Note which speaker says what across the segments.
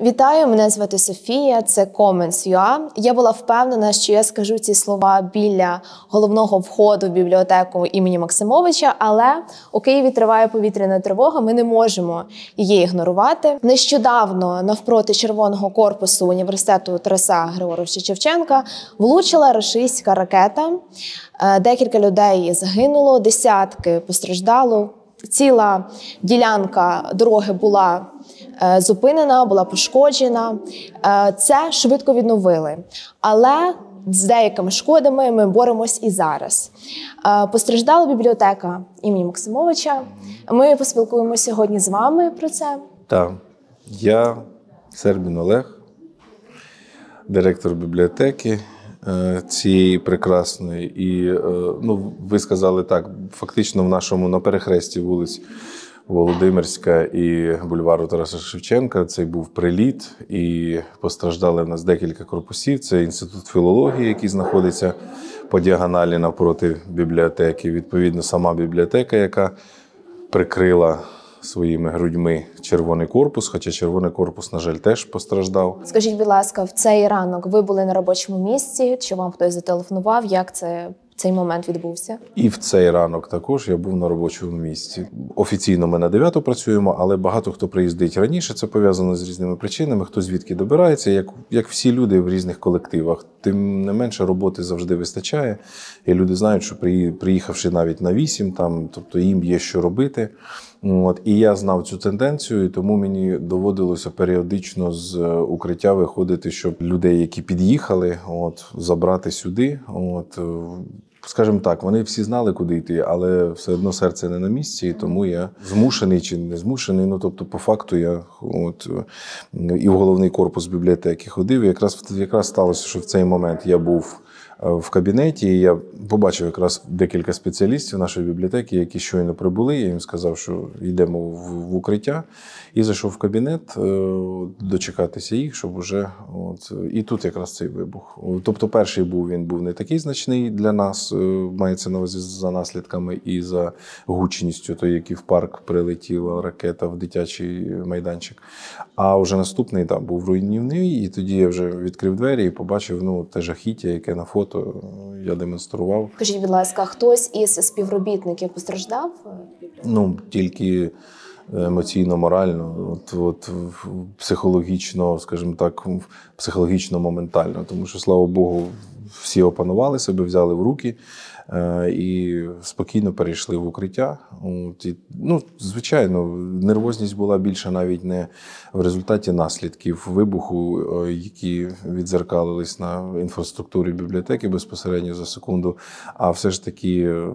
Speaker 1: Вітаю, мене звати Софія. Це Comments.ua. Я була впевнена, що я скажу ці слова біля головного входу в бібліотеку імені Максимовича, але у Києві триває повітряна тривога. Ми не можемо її ігнорувати. Нещодавно навпроти червоного корпусу університету Тараса Григоровича Шевченка влучила рашистська ракета. Е, Декілька людей загинуло, десятки постраждало. Ціла ділянка дороги була зупинена, була пошкоджена. Е, Це швидко відновили. Але з деякими шкодами ми боремось і зараз. Е, Постраждала бібліотека імені Максимовича. Ми поспілкуємося сьогодні з вами про це.
Speaker 2: Так, я Сербін Олег, директор бібліотеки е, цієї прекрасної. І е, ну, ви сказали так, фактично в нашому на перехресті вулиць Володимирська і бульвару Тараса Шевченка цей був приліт, і постраждали в нас декілька корпусів. Це інститут філології, який знаходиться по діагоналі навпроти бібліотеки. Відповідно, сама бібліотека, яка прикрила своїми грудьми червоний корпус, хоча червоний корпус, на жаль, теж постраждав.
Speaker 1: Скажіть, будь ласка, в цей ранок ви були на робочому місці? Чи вам хтось зателефонував? Як це цей момент відбувся?
Speaker 2: І в цей ранок також я був на робочому місці. Офіційно ми на 9 працюємо, але багато хто приїздить раніше. Це пов'язано з різними причинами. Хто звідки добирається, як, як всі люди в різних колективах. Тим не менше роботи завжди вистачає. І люди знають, що приїхавши навіть на 8, там, тобто їм є що робити. От, і я знав цю тенденцію, і тому мені доводилося періодично з е, укриття виходити, щоб людей, які під'їхали, от, забрати сюди. От, е, скажімо так, вони всі знали, куди йти, але все одно серце не на місці, і тому я змушений чи не змушений. Ну тобто, по факту, я от е, і в головний корпус бібліотеки ходив. І якраз якраз сталося, що в цей момент я був. В кабінеті і я побачив якраз декілька спеціалістів нашої бібліотеки, які щойно прибули. Я їм сказав, що йдемо в, укриття, і зайшов в кабінет е, дочекатися їх, щоб уже от і тут якраз цей вибух. Тобто, перший був він був не такий значний для нас, е, мається на увазі за наслідками і за гучністю, той, який в парк прилетіла ракета в дитячий майданчик. А вже наступний там був руйнівний, і тоді я вже відкрив двері і побачив ну те жахіття, яке на фото е, я демонстрував.
Speaker 1: Скажіть, будь ласка, хтось із співробітників постраждав?
Speaker 2: Ну тільки емоційно, морально, от, от психологічно, скажімо так, психологічно моментально. Тому що, слава Богу, всі опанували себе, взяли в руки е, і спокійно перейшли в укриття. От, і, ну, звичайно, нервозність була більше навіть не в результаті наслідків вибуху, е, які відзеркалились на інфраструктурі бібліотеки безпосередньо за секунду. А все ж таки е,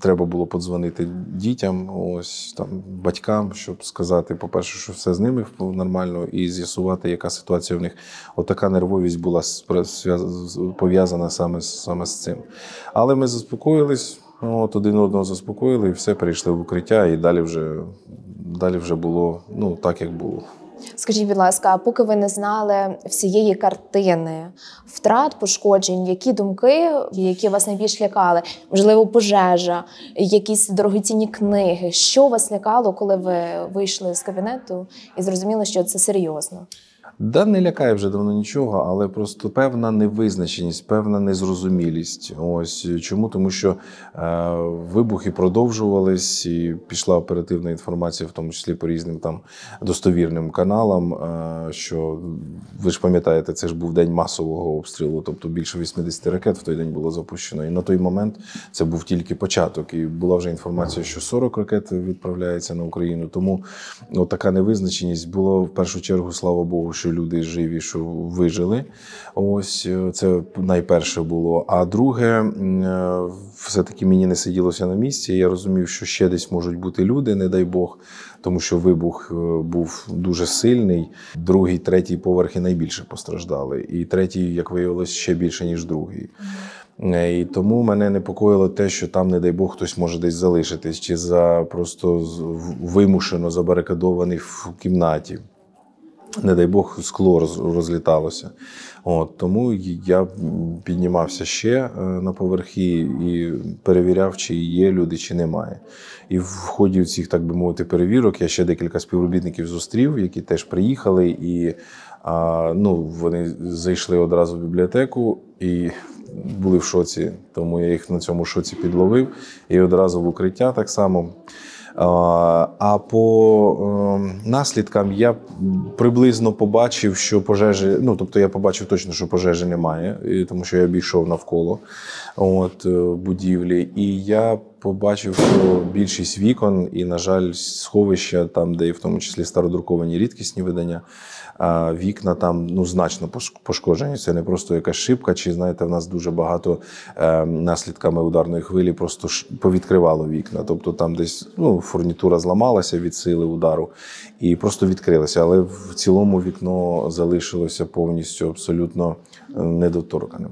Speaker 2: треба було подзвонити дітям, ось там батькам, щоб сказати, по-перше, що все з ними нормально, і з'ясувати, яка ситуація в них. Отака нервовість була пов'язана саме, саме з цим. Але ми заспокоїлись, от один одного заспокоїли, і все перейшли в укриття, і далі вже, далі вже було ну, так, як було.
Speaker 1: Скажіть, будь ласка, а поки ви не знали всієї картини втрат, пошкоджень, які думки, які вас найбільш лякали? Можливо, пожежа, якісь дорогоцінні книги. Що вас лякало, коли ви вийшли з кабінету і зрозуміли, що це серйозно?
Speaker 2: Да, не лякає вже давно нічого, але просто певна невизначеність, певна незрозумілість. Ось чому? Тому що е, вибухи продовжувались, і пішла оперативна інформація, в тому числі по різним там достовірним каналам. Е, що ви ж пам'ятаєте, це ж був день масового обстрілу, тобто більше 80 ракет в той день було запущено. І на той момент це був тільки початок. І була вже інформація, що 40 ракет відправляється на Україну. Тому от така невизначеність було в першу чергу, слава Богу, що люди живі, що вижили. Ось е, це найперше було. А друге, е, все-таки мені не сиділося на місці. Я розумів, що ще десь можуть бути люди, не дай Бог, тому що вибух е, був дуже сильний. Другий, третій поверхи найбільше постраждали. І третій, як виявилось, ще більше, ніж другий. І тому мене непокоїло те, що там, не дай Бог, хтось може десь залишитись, чи за просто вимушено забарикадований в кімнаті. Не дай Бог, скло розліталося. От, Тому я піднімався ще е, на поверхі і перевіряв, чи є люди, чи немає. І в ході цих, так би мовити, перевірок я ще декілька співробітників зустрів, які теж приїхали, і а, ну, вони зайшли одразу в бібліотеку і були в шоці. Тому я їх на цьому шоці підловив і одразу в укриття так само. А по ем, наслідкам я приблизно побачив, що пожежі, ну тобто я побачив точно, що пожежі немає, тому що я обійшов навколо от, е, будівлі, і я побачив, що більшість вікон і, на жаль, сховища, там, де і в тому числі стародруковані рідкісні видання вікна там ну значно пошкоджені. Це не просто якась шибка, чи знаєте, в нас дуже багато е, наслідками ударної хвилі просто повідкривало вікна. Тобто там десь ну, фурнітура зламалася від сили удару і просто відкрилася. Але в цілому вікно залишилося повністю абсолютно е, недоторканим.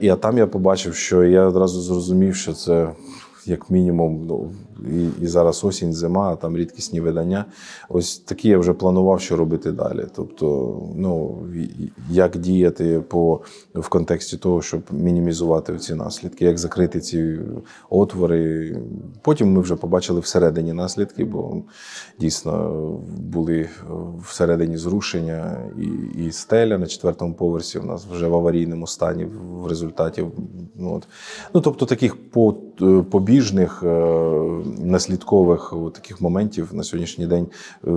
Speaker 2: І а там я побачив, що я одразу зрозумів, що це як мінімум, ну і і зараз осінь, зима, там рідкісні видання. Ось такі я вже планував, що робити далі. Тобто, ну як діяти по в контексті того, щоб мінімізувати ці наслідки, як закрити ці отвори. Потім ми вже побачили всередині наслідки, бо дійсно були всередині зрушення і і стеля на четвертому поверсі. У нас вже в аварійному стані в результаті. Ну, от. ну тобто таких по побіжних е, наслідкових таких моментів на сьогоднішній день е,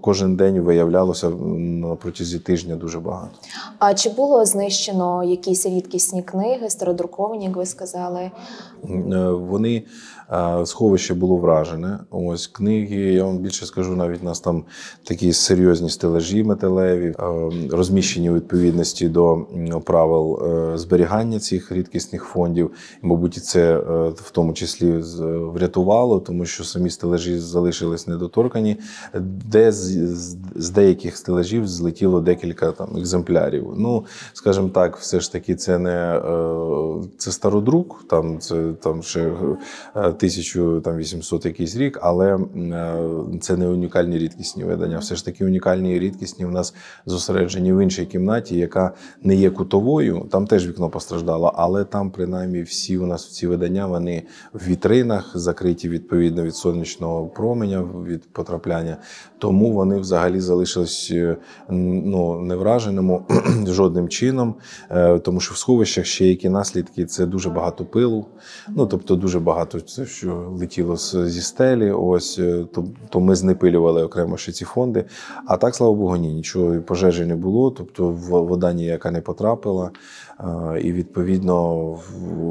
Speaker 2: кожен день виявлялося на протязі тижня дуже багато.
Speaker 1: А чи було знищено якісь рідкісні книги, стародруковані, як ви сказали?
Speaker 2: Е, вони Сховище було вражене. Ось книги. Я вам більше скажу, навіть у нас там такі серйозні стелажі металеві, розміщені у відповідності до правил е, зберігання цих рідкісних фондів. Мабуть, це е, в тому числі врятувало, тому що самі стелажі залишились недоторкані, де з деяких стелажів злетіло декілька там екземплярів. Ну, скажімо так, все ж таки, це не е, це стародрук, там це там ще 1800 якийсь рік, але е, це не унікальні рідкісні видання. Все ж таки унікальні і рідкісні в нас зосереджені в іншій кімнаті, яка не є кутовою. Там теж вікно постраждало, але там, принаймні, всі у нас ці видання вони в вітринах закриті відповідно від сонячного променя від потрапляння. Тому вони взагалі залишились е, ну, невраженому жодним чином, е, тому що в сховищах ще які наслідки це дуже багато пилу, ну тобто дуже багато що летіло зі стелі. Ось е, то, то ми знепилювали окремо ще ці фонди. А так, слава Богу, ні, нічого пожежі не було. Тобто вода ніяка не потрапила, і відповідно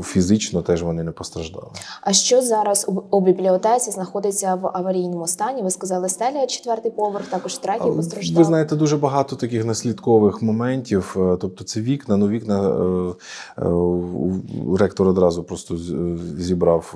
Speaker 2: фізично теж вони не постраждали.
Speaker 1: А що зараз у бібліотеці знаходиться в аварійному стані? Ви сказали, стеля четвертий поверх, також третій постраждав.
Speaker 2: Ви знаєте, дуже багато таких наслідкових моментів. Е, тобто, це вікна. Ну, вікна е, ректор одразу просто зібрав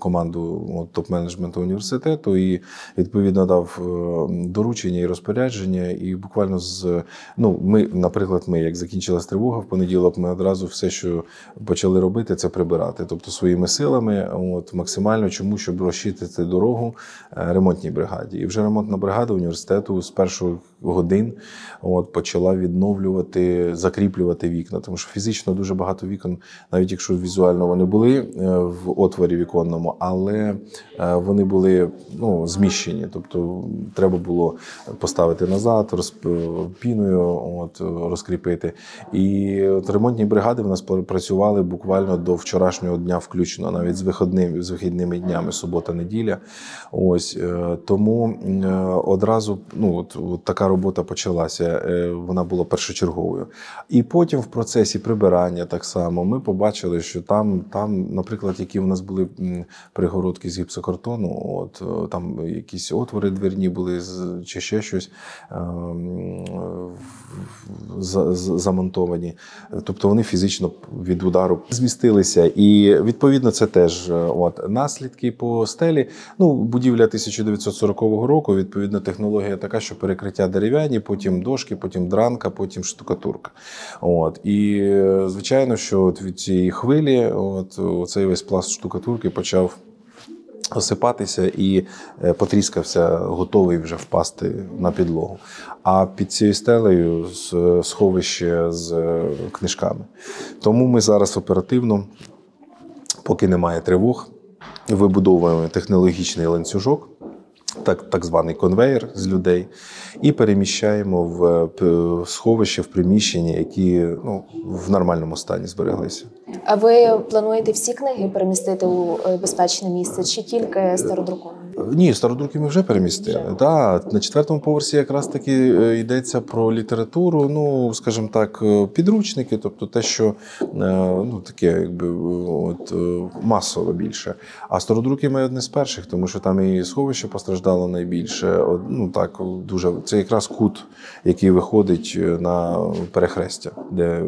Speaker 2: команду топ-менеджменту університету і відповідно дав е, доручення і розпорядження. І буквально з ну, ми, наприклад, ми як закінчилась тривога в понеділок, ми одразу все, що почали робити, це прибирати. Тобто своїми силами, от максимально чому, щоб розчистити дорогу е, ремонтній бригаді. І вже ремонтна бригада університету з першого годин от, почала відновлювати, закріплювати вікна. Тому що фізично дуже багато вікон, навіть якщо візуально вони були е, в отворі віконному, але е, вони були ну, зміщені. Тобто треба було поставити назад, розп... піною от, розкріпити. І от ремонтні бригади в нас працювали буквально до вчорашнього дня, включно, навіть з вихідними, з вихідними днями, субота-неділя. Ось е, Тому одразу ну, от, от така робота почалася, е, вона була першочерговою. І потім в процесі прибирання так само ми побачили, що там, там, наприклад, які в нас були пригородки з гіпсокартону, от е, там якісь отвори дверні були чи ще щось ем, замонтовані. Тобто вони фізично від удару змістилися. І відповідно це теж е, от наслідки по стелі. Ну, будівля 1940 року. Відповідно, технологія така, що перекриття дерев'яні, потім дошки, потім дранка, потім штукатурка. От. І звичайно, що от від цієї хвилі от, цей весь пласт штукатурки почав осипатися і е, потріскався, готовий вже впасти на підлогу. А під цією стелею з- сховище з е, книжками. Тому ми зараз оперативно, поки немає тривог, вибудовуємо технологічний ланцюжок. Так, так званий конвейер з людей, і переміщаємо в е, сховище в приміщення, які ну, в нормальному стані збереглися.
Speaker 1: А ви плануєте всі книги перемістити у е, безпечне місце чи тільки стародруковані?
Speaker 2: Ні, стародруки ми вже перемістили. Да, на четвертому поверсі якраз таки е, йдеться про літературу, ну, скажімо так, е, підручники, тобто те, що е, ну, таке, якби от, масово більше. А стародруки ми одне з перших, тому що там і сховище постраждало найбільше. Ну так, дуже це якраз кут, який виходить на перехрестя, де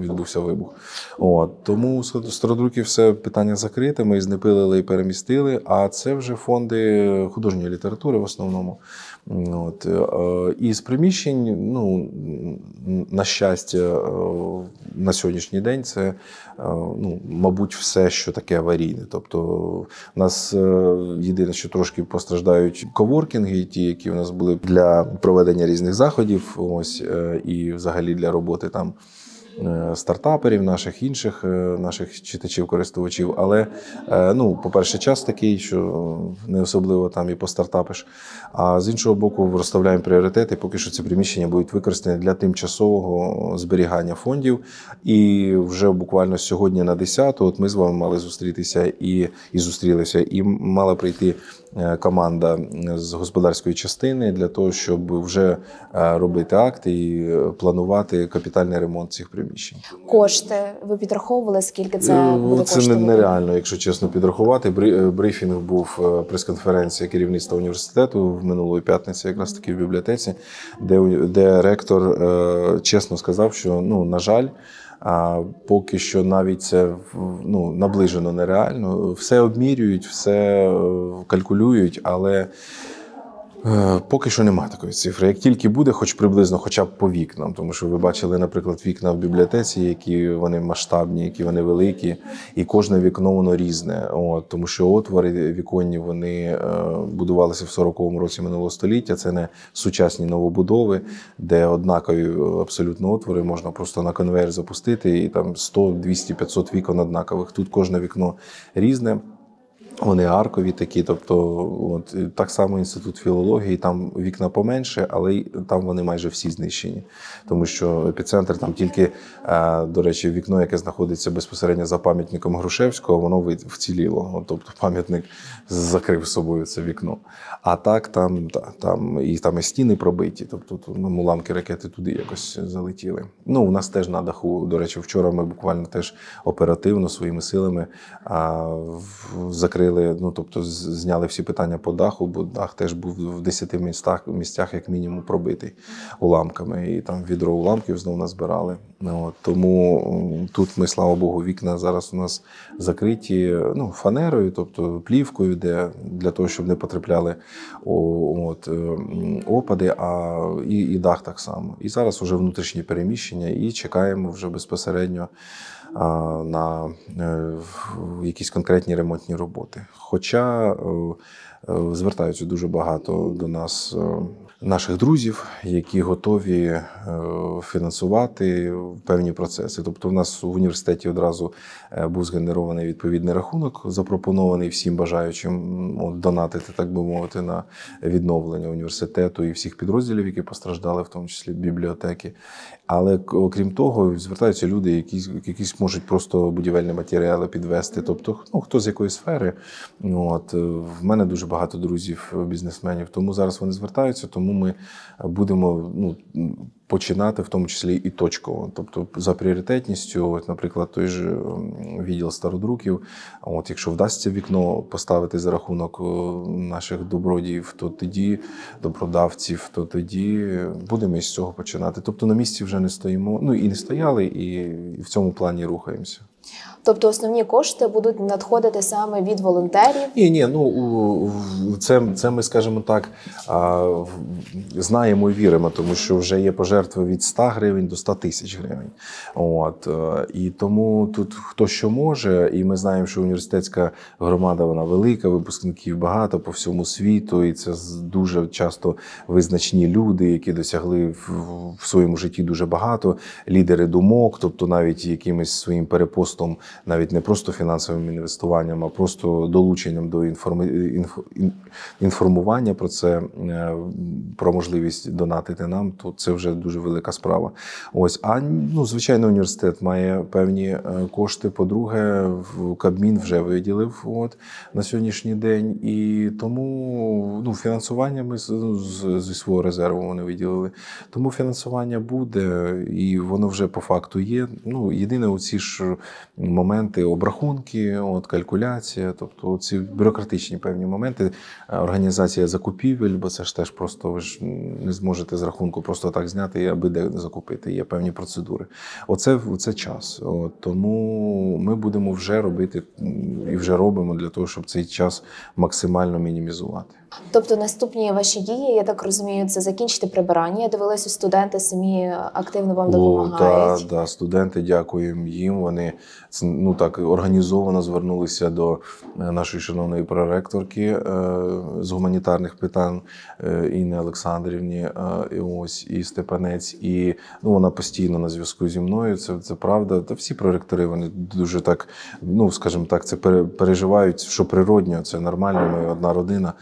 Speaker 2: відбувся вибух. От, тому стародруків все питання закрите. Ми знепилили і перемістили. А це вже фонди художньої літератури в основному. От, е, і з приміщень, ну, на щастя, е, на сьогоднішній день це, е, ну, мабуть, все, що таке аварійне. Тобто, у нас єдине, що трошки постраждають коворкінги, ті, які у нас були для проведення різних заходів, ось, і взагалі для роботи там стартаперів, наших інших е, наших читачів-користувачів. Але е, ну, по-перше, час такий, що не особливо там і постартапиш. А з іншого боку, розставляємо пріоритети. Поки що ці приміщення будуть використані для тимчасового зберігання фондів. І вже буквально сьогодні на 10 от ми з вами мали зустрітися і, і зустрілися, і мала прийти е, команда з господарської частини для того, щоб вже е, робити акти і е, планувати капітальний ремонт цих приміщень.
Speaker 1: Кошти ви підраховували, скільки це
Speaker 2: Е,
Speaker 1: буде
Speaker 2: Це
Speaker 1: коштувати?
Speaker 2: нереально, якщо чесно підрахувати. Е, Брифінг був е, прес-конференція керівництва університету в минулої п'ятниці, якраз таки в бібліотеці, де, де ректор чесно сказав, що ну на жаль. А поки що навіть це ну, наближено нереально. Все обмірюють, все калькулюють, але Поки що немає такої цифри. Як тільки буде, хоч приблизно, хоча б по вікнам, тому що ви бачили, наприклад, вікна в бібліотеці, які вони масштабні, які вони великі, і кожне вікно воно різне. От, тому що отвори віконні вони е, будувалися в 40-му році минулого століття. Це не сучасні новобудови, де однакові е, абсолютно отвори можна просто на конвейер запустити, і там 100, 200, 500 вікон однакових. Тут кожне вікно різне. Вони аркові такі, тобто, от так само інститут філології, там вікна поменше, але там вони майже всі знищені. Тому що епіцентр там тільки, е, до речі, вікно, яке знаходиться безпосередньо за пам'ятником Грушевського, воно вціліло. Тобто пам'ятник закрив собою це вікно. А так там, та, там, і там і стіни пробиті, тобто ну, уламки ракети туди якось залетіли. Ну, у нас теж на даху, до речі, вчора ми буквально теж оперативно своїми силами в- закрили, ну тобто зняли всі питання по даху, бо дах теж був в 10 містах, місцях, як мінімум, пробитий уламками. І там відро уламків знову назбирали. Ну, От, тому тут ми, слава Богу, вікна зараз у нас закриті ну, фанерою, тобто плівкою, де для того, щоб не потрапляли от, е, опади, а і, і дах так само. І зараз вже внутрішні переміщення, і чекаємо вже безпосередньо на е, якісь конкретні ремонтні роботи. Хоча е, е, звертаються дуже багато до нас наших друзів, які готові е, фінансувати певні процеси. Тобто, в нас в університеті одразу е, був згенерований відповідний рахунок, запропонований всім бажаючим донатити, так би мовити, на відновлення університету і всіх підрозділів, які постраждали, в тому числі бібліотеки. Але окрім того, звертаються люди, які якісь можуть просто будівельні матеріали підвести. Тобто, ну хто з якої сфери. От е, в мене дуже багато друзів, бізнесменів. Тому зараз вони звертаються. Тому ми будемо ну починати в тому числі і точково. Тобто, за пріоритетністю, от, наприклад, той же відділ стародруків. От якщо вдасться вікно поставити за рахунок е, наших добродіїв, то тоді добродавців, то тоді будемо із цього починати. Тобто на місці вже не стоїмо. Ну і не стояли, і в цьому плані рухаємося.
Speaker 1: Тобто основні кошти будуть надходити саме від волонтерів.
Speaker 2: Ні, ні, ну це, це ми, скажімо так, знаємо і віримо, тому що вже є пожертви. від 100 гривень до 100 тисяч гривень. От е, і тому тут хто що може, і ми знаємо, що університетська громада вона велика, випускників багато по всьому світу, і це дуже часто визначні люди, які досягли в, в своєму житті дуже багато, лідери думок, тобто навіть якимось своїм перепостом, навіть не просто фінансовим інвестуванням, а просто долученням до інформування про це, е, про можливість донатити нам, то це вже дуже велика справа. Ось, а ну, звичайно, університет має певні е, кошти. По-друге, Кабмін вже виділив от на сьогоднішній день, і тому ну, фінансування ми ну, зі свого резерву вони виділили. Тому фінансування буде, і воно вже по факту є. Ну, єдине, оці ж моменти обрахунки, от калькуляція, тобто ці бюрократичні певні моменти, е, організація закупівель, бо це ж теж просто ви ж не зможете з рахунку просто так зняти, аби де закупити. Є певні процедури. Оце, це час. От, тому ми будемо вже робити і вже робимо для того, щоб цей час максимально мінімізувати.
Speaker 1: Тобто наступні ваші дії, я так розумію, це закінчити прибирання. Я дивилася, студенти самі активно вам допомагають.
Speaker 2: да, да, студенти, дякуємо їм. Вони ну так організовано звернулися до е, нашої шановної проректорки е, з гуманітарних питань е, Інни Олександрівні. І ось і Степанець, і ну вона постійно на зв'язку зі мною. Це, це правда. Та всі проректори вони дуже так, ну скажімо так, це пере- переживають, що природньо, це нормально. Ми одна родина.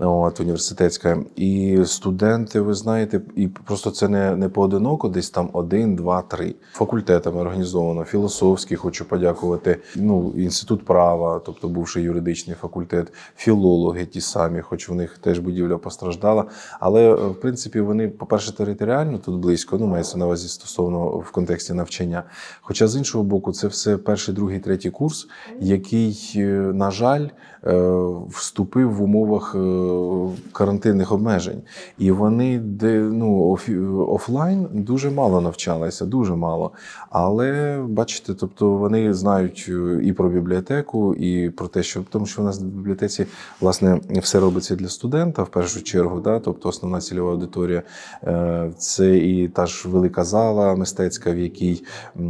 Speaker 2: От, університетська. І студенти, ви знаєте, і просто це не, не поодиноко, десь там один, два, три. Факультетами організовано. Філософський хочу подякувати. Ну, інститут права, тобто бувший юридичний факультет, філологи ті самі, хоч в них теж будівля постраждала. Але е, в принципі вони, по-перше, територіально тут близько, ну мається на увазі стосовно в контексті навчання. Хоча з іншого боку, це все перший, другий, третій курс, який, е, на жаль, е, вступив в умовах карантинних обмежень. І вони де ну офлайн дуже мало навчалися, дуже мало. Але бачите, тобто вони знають е, і про бібліотеку, і про те, що тому, що в нас в бібліотеці власне все робиться для студента в першу чергу. Да? Тобто основна цільова аудиторія е, це і та ж велика зала мистецька, в якій е,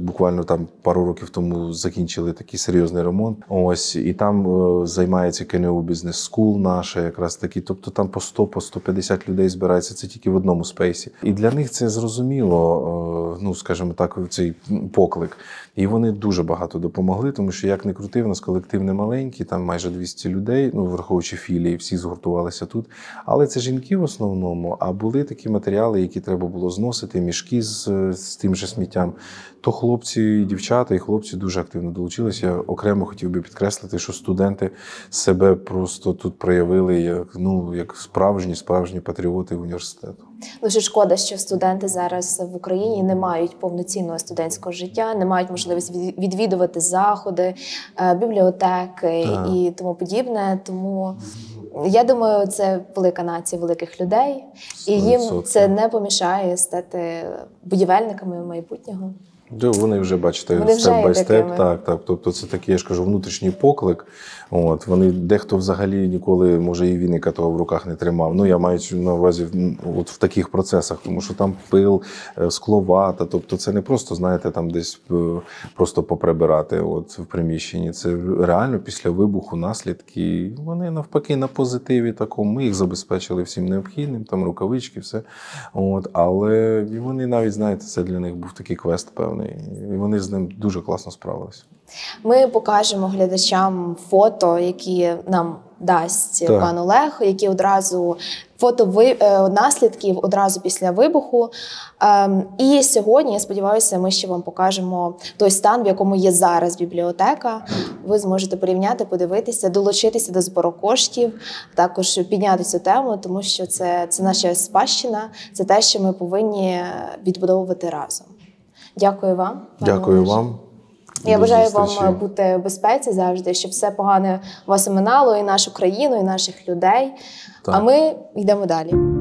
Speaker 2: буквально там пару років тому закінчили такий серйозний ремонт. Ось і там займається КНУ бізнес скул наша, якраз таки. Тобто там по 100 по 150 людей збирається. Це тільки в одному спейсі. І для них це зрозуміло. е, Ну скажімо так, цей поклик. І вони дуже багато допомогли, тому що як не крути, в нас колектив не маленький, там майже 200 людей, ну враховуючи філії, всі згуртувалися тут. Але це жінки в основному. А були такі матеріали, які треба було зносити, мішки з, з тим же сміттям. То хлопці, і дівчата, і хлопці дуже активно долучилися. Я окремо хотів би підкреслити, що студенти себе просто тут проявили як ну як справжні, справжні патріоти університету.
Speaker 1: Дуже шкода, що студенти зараз в Україні не мають повноцінного студентського життя, не мають можливість відвідувати заходи, е, бібліотеки
Speaker 2: Так.
Speaker 1: і тому подібне. Тому я думаю, це велика нація великих людей, і їм
Speaker 2: 100%.
Speaker 1: це не помішає стати будівельниками майбутнього.
Speaker 2: Вони вже бачите, степ бай степ. Так, так. Тобто це такий, я ж кажу, внутрішній поклик. От вони дехто взагалі ніколи, може, і віника того в руках не тримав. Ну я маю на увазі от в таких процесах, тому що там пил, е, скловата. Тобто, це не просто, знаєте, там десь е, просто поприбирати от в приміщенні. Це реально після вибуху наслідки. Вони навпаки на позитиві такому. Ми їх забезпечили всім необхідним, там рукавички, все. От, але вони навіть знаєте, це для них був такий квест певний, і вони з ним дуже класно справилися.
Speaker 1: Ми покажемо глядачам фото, які нам дасть
Speaker 2: Так.
Speaker 1: пан Олег, які одразу фото ви, е, наслідків одразу після вибуху. Ем, і сьогодні, я сподіваюся, ми ще вам покажемо той стан, в якому є зараз бібліотека. Ви зможете порівняти, подивитися, долучитися до збору коштів, також підняти цю тему, тому що це, це наша спадщина, це те, що ми повинні відбудовувати разом. Дякую вам.
Speaker 2: Дякую вам.
Speaker 1: Я
Speaker 2: До
Speaker 1: бажаю
Speaker 2: зустрічі.
Speaker 1: вам бути в безпеці завжди, щоб все погане вас оминало, і нашу країну, і наших людей.
Speaker 2: Так.
Speaker 1: А ми йдемо далі.